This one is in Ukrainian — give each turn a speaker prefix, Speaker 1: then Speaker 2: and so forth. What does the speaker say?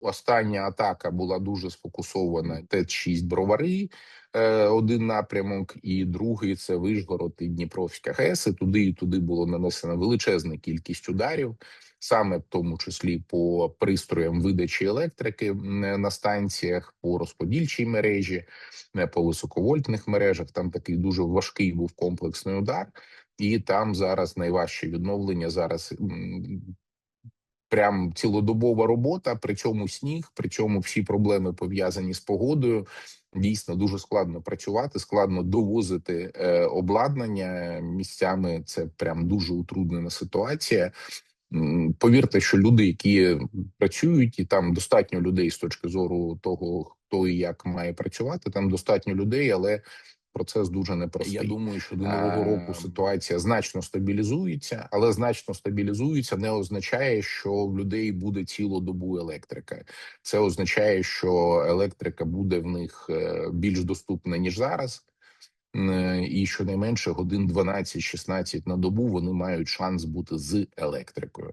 Speaker 1: Остання атака була дуже сфокусована. ТЕЦ-6 бровари, е, один напрямок, і другий це Вишгород і Дніпровська ГЕС. І туди і туди було нанесена величезна кількість ударів, саме в тому числі по пристроям видачі електрики на станціях, по розподільчій мережі, не по високовольтних мережах. Там такий дуже важкий був комплексний удар, і там зараз найважче відновлення. Зараз прям цілодобова робота. При цьому сніг, при цьому всі проблеми пов'язані з погодою. Дійсно дуже складно працювати, складно довозити е, обладнання місцями. Це прям дуже утруднена ситуація. Повірте, що люди, які працюють, і там достатньо людей з точки зору того, хто і як має працювати. Там достатньо людей, але процес дуже непростий. Я думаю, що до нового року
Speaker 2: Ем.
Speaker 1: ситуація значно стабілізується, але значно стабілізується не означає, що в людей буде цілодобу електрика. Це означає, що електрика буде в них е, більш доступна ніж зараз. Е, І щонайменше годин 12-16 на добу вони мають шанс бути з електрикою.